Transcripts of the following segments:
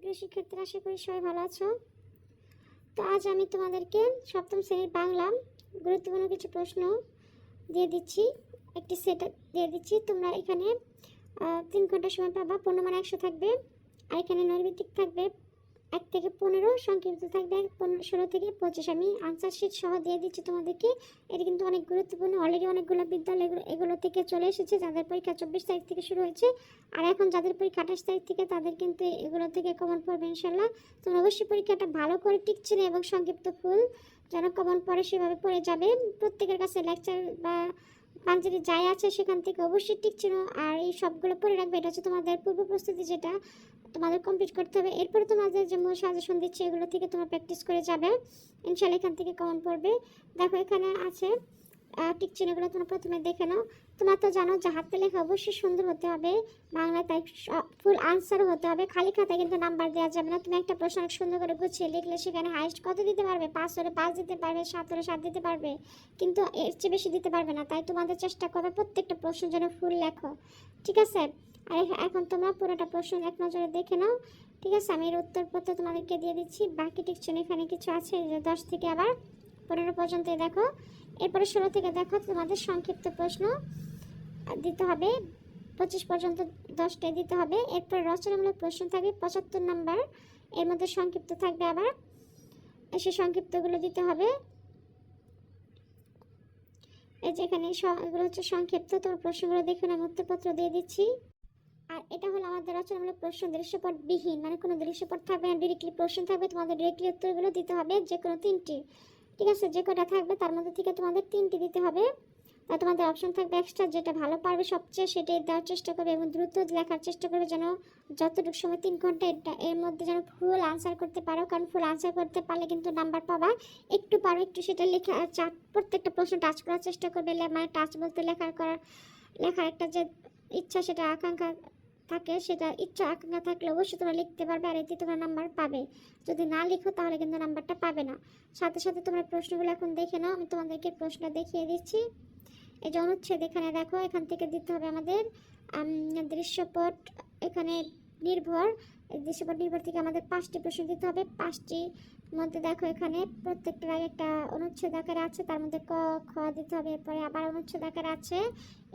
প্রিয় শিক্ষার্থীরা, আশা করি সবাই ভালো আছো। তো আজ আমি তোমাদেরকে সপ্তম শ্রেণির বাংলা গুরুত্বপূর্ণ কিছু প্রশ্ন দিয়ে দিচ্ছি। একটি সেট দিয়ে দিচ্ছি। তোমরা এখানে তিন ঘণ্টা সময় পাবা। পূর্ণমান মানে একশো থাকবে। আর এখানে নৈর্ভিত্তিক থাকবে। এক থেকে পনেরো, সংক্ষিপ্ত থাকবে ষোলো থেকে পঁচিশ। আমি আনসার শিট সহ দিয়ে দিচ্ছি তোমাদেরকে। এটা কিন্তু অনেক গুরুত্বপূর্ণ। অলরেডি অনেকগুলো বিদ্যালয় এগুলো থেকে চলে এসেছে, যাদের পরীক্ষা চব্বিশ তারিখ থেকে শুরু হয়েছে। আর এখন যাদের পরীক্ষা আঠাশ তারিখ থেকে, তাদের কিন্তু এগুলো থেকে কমন পড়বে ইনশাল্লাহ তোমরা অবশ্যই পরীক্ষাটা ভালো করে টিকছিলে এবং সংক্ষিপ্ত ফুল যেন কমন পড়ে সেভাবে পড়ে যাবে। প্রত্যেকের কাছে লেকচার বা পাঞ্জাবি যাই আছে সেখান থেকে অবশ্যই টিকছিল আর এই সবগুলো পড়ে রাখবে, এটা হচ্ছে তোমাদের পূর্ব প্রস্তুতি যেটা। তোমাদের কমপ্লিট করতে হবে। এরপরে তোমাদের যে মূল সাজেশন দিচ্ছে, এগুলো থেকে তোমরা প্র্যাকটিস করে যাবে। ইনশাল্লাহ এখান থেকে কমন পড়বে। দেখো এখানে আছে টিক চিহ্নগুলো তোমরা প্রথমে দেখে নাও। তোমরা তো জানো যে হাতে লেখা অবশ্যই সুন্দর হতে হবে বাংলা তাই ফুল আনসারও হতে হবে। খালি খাতায় কিন্তু নাম্বার দেওয়া যাবে না। তুমি একটা প্রশ্ন সুন্দর করে গুছিয়ে লিখলে সেখানে হাইস্ট কত দিতে পারবে? পাঁচ হলে পাঁচ দিতে পারবে, সাত হলে সাত দিতে পারবে। কিন্তু এর চেয়ে বেশি দিতে পারবে না। তাই তোমাদের চেষ্টা করবে প্রত্যেকটা প্রশ্ন যেন ফুল লেখো। ঠিক আছে? আর এখন তোমরা পুরোটা প্রশ্ন এক নজরে দেখে নাও। ঠিক আছে? আমি এর উত্তরপত্র তোমাদেরকে দিয়ে দিচ্ছি। বাকি টিকশন এখানে কিছু আছে যে দশ থেকে আবার পনেরো পর্যন্ত দেখো। এরপরে ষোলো থেকে দেখো তোমাদের সংক্ষিপ্ত প্রশ্ন দিতে হবে। পঁচিশ পর্যন্ত দশটায় দিতে হবে। এরপর রচনামূলক প্রশ্ন থাকবে, পঁচাত্তর নাম্বার। এর মধ্যে সংক্ষিপ্ত থাকবে আবার। সে সংক্ষিপ্তগুলো দিতে হবে। এই যে এখানে এগুলো হচ্ছে সংক্ষিপ্ত তোমার প্রশ্নগুলো দেখুন, আমি উত্তরপত্র দিয়ে দিচ্ছি। আর এটা হলো আমাদের রচনামূলক প্রশ্ন, দৃশ্যপট বিহীন মানে কোনো দৃশ্যপট থাকবে না ডিরেক্টলি প্রশ্ন থাকবে, তোমাদের ডিরেক্টলি উত্তরগুলো দিতে হবে যে কোনো তিনটি। ঠিক আছে, যে কটা থাকবে তার মধ্যে থেকে তোমাদের তিনটি দিতে হবে। আর তোমাদের অপশন থাকবে এক্সট্রা যেটা ভালো পারবে সবচেয়ে সেটাই দেওয়ার চেষ্টা করবে এবং দ্রুত লেখার চেষ্টা করবে যেন যতটুকু সময় তিন ঘণ্টা এটা, এর মধ্যে যেন ফুল আনসার করতে পারো। কারণ ফুল আনসার করতে পারলে কিন্তু নাম্বার পাবা, একটু পারো, একটু সেটা লেখা চা প্রত্যেকটা প্রশ্ন টাচ করার চেষ্টা করবে। মানে টাচ বলতে লেখার করার, লেখার একটা যে ইচ্ছা সেটা, আকাঙ্ক্ষা থাকে, সেটা ইচ্ছা আকাঙ্ক্ষা থাকলে অবশ্যই তোমরা লিখতে পারবে আর এতে তোমরা নাম্বার পাবে। যদি না লিখো তাহলে কিন্তু নাম্বারটা পাবে না। সাথে সাথে তোমরা প্রশ্নগুলো এখন দেখে নাও, আমি তোমাদেরকে প্রশ্ন দেখিয়ে দিচ্ছি। এই যে অনুচ্ছেদ এখানে দেখো, এখান থেকে দিতে হবে আমাদের দৃশ্যপট, এখানে নির্ভর এই দৃশ্যপট নির্ভর থেকে আমাদের পাঁচটি প্রশ্ন দিতে হবে। পাঁচটি মধ্যে দেখো এখানে প্রত্যেকটার আগে একটা অনুচ্ছেদ আকারে আছে, তার মধ্যে ক, খ দিতে হবে, এরপরে আবার অনুচ্ছেদ আকারে আছে।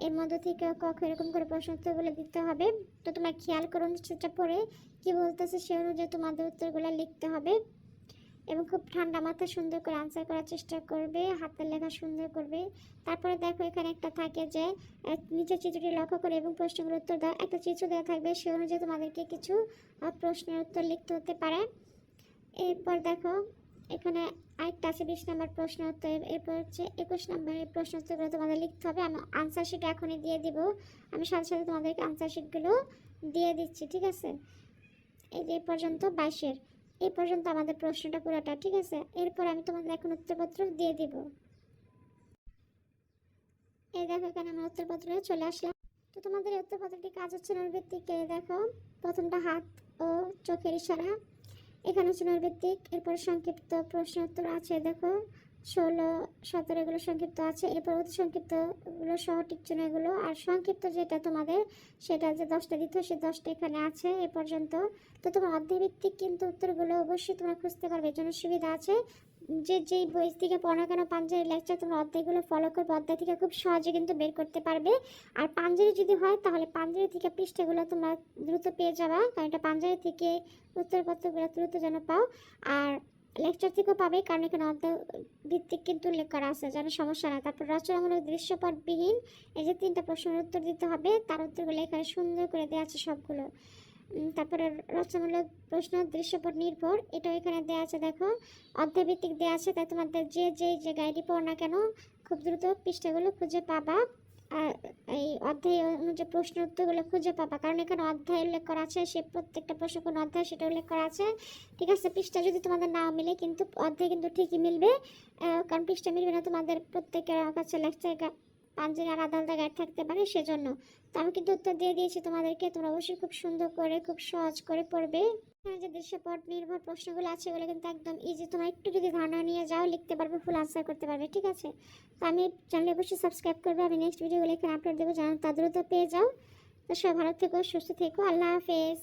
এর মধ্যে থেকে ক, খ এরকম করে প্রশ্ন উত্তরগুলো দিতে হবে। তো তোমরা খেয়াল করো অনুচ্ছেদটা পড়ে কি বলতেছে সে অনুযায়ী তোমাদের উত্তরগুলো লিখতে হবে। এবং খুব ঠান্ডা মাথায় সুন্দর করে আনসার করার চেষ্টা করবে, হাতের লেখা সুন্দর করবে। তারপরে দেখো এখানে একটা থাকে যে নিচের চিত্রটি লক্ষ্য করে এবং প্রশ্নগুলোর উত্তর দাও। একটা চিত্র দেওয়া থাকবে, সে অনুযায়ী তোমাদেরকে কিছু প্রশ্নের উত্তর লিখতে হতে পারে। এরপর দেখো, এখানে আরেকটা আছে, বিশ নম্বর প্রশ্ন উত্তর। এরপর হচ্ছে একুশ নম্বরের প্রশ্ন উত্তরগুলো তোমাদের লিখতে হবে। আমি আনসার শিট এখনই দিয়ে দিব। আমি সাথে সাথে তোমাদেরকে আনসার শিটগুলো দিয়ে দিচ্ছি, ঠিক আছে? এই যে পর্যন্ত বাইশের। এই পর্যন্ত আমাদের প্রশ্নটা পুরোটা, ঠিক আছে? এরপর আমি তোমাদের এখন উত্তরপত্র দিয়ে দিব। এই দেখো, এখানে আমার উত্তরপত্র চলে আসলাম। তো তোমাদের এই উত্তরপত্রটি কাজ হচ্ছে নৈর্ভিত্তিক দেখো, প্রথমটা হাত ও চোখের ইশারা। এখানে হচ্ছে নৈর্ভিত্তিক এরপর সংক্ষিপ্ত প্রশ্ন উত্তর আছে, দেখো। ষোলো সতেরো এগুলো সংক্ষিপ্ত আছে। এরপর অতি সংক্ষিপ্তগুলো সহ টিকচিহ্ন এগুলো। আর সংক্ষিপ্ত যেটা তোমাদের, সেটা যে দশটা দিতে সে দশটা এখানে আছে এ পর্যন্ত। তো তোমার অধ্যায়ভিত্তিক কিন্তু উত্তরগুলো অবশ্যই তোমরা খুঁজতে পারবে, এর জন্য সুবিধা আছে। যে যেই বই থেকে পড়া কেন পাঞ্জাবি লেকচার, তোমরা অধ্যায়গুলো ফলো করবে অধ্যায় থেকে খুব সহজে কিন্তু বের করতে পারবে। আর পাঞ্জাবি যদি হয়, তাহলে পাঞ্জাবি থেকে পৃষ্ঠাগুলো তোমরা দ্রুত পেয়ে যাবা, কারণ এটা পাঞ্জাবি থেকে উত্তরপত্রগুলো দ্রুত যেন পাও। আর লেকচার থেকেও পাবে, কারণ এখানে অধ্যায় ভিত্তিক কিন্তু উল্লেখ করা আছে, যেন সমস্যা না তারপর রচনামূলক দৃশ্যপটবিহীন, এই যে তিনটা প্রশ্নের উত্তর দিতে হবে, তার উত্তরগুলো এখানে সুন্দর করে দেওয়া আছে সবগুলো। তারপরে রচনামূলক প্রশ্ন, দৃশ্যপট নির্ভর, এটাও এখানে দেওয়া আছে, দেখো। অধ্যায়ভিত্তিক দেওয়া আছে, তাই তোমাদের যে যে যে গাইডি পড়ো না কেন, খুব দ্রুত পৃষ্ঠাগুলো খুঁজে পাবা। এই অধ্যায় অনুযায়ী প্রশ্ন উত্তরগুলো খুঁজে পাবা, কারণ এখানে অধ্যায় উল্লেখ করা আছে, সে প্রত্যেকটা প্রশ্ন কোন অধ্যায় সেটা উল্লেখ করা আছে। ঠিক আছে, পৃষ্ঠা যদি তোমাদের না মিলে কিন্তু অধ্যায় কিন্তু ঠিকই মিলবে কারণ পৃষ্ঠা মিলবে না তোমাদের প্রত্যেকের কাছে লেকচার পাঞ্জাবি আর আলাদা আলাদা গাইড থাকতে পারে সেজন্য। তো আমি কিন্তু উত্তর দিয়ে দিয়েছি তোমাদেরকে, তোমরা অবশ্যই খুব সুন্দর করে, খুব সহজ করে পড়বে। যে দৃশ্যপট নির্ভর প্রশ্নগুলো আছে, এগুলো কিন্তু একদম ইজি তোমরা একটু যদি ধারণা নিয়ে যাও, লিখতে পারবে ফুল আনসার করতে পারবে, ঠিক আছে? তো আমি চ্যানেলে অবশ্যই সাবস্ক্রাইব করবে, আমি নেক্সট ভিডিওগুলো এখানে আপলোড দেবো যেন তা দ্রুত পেয়ে যাও। তো সবাই ভালো থেকো, সুস্থ থেকো, আল্লাহ হাফেজ।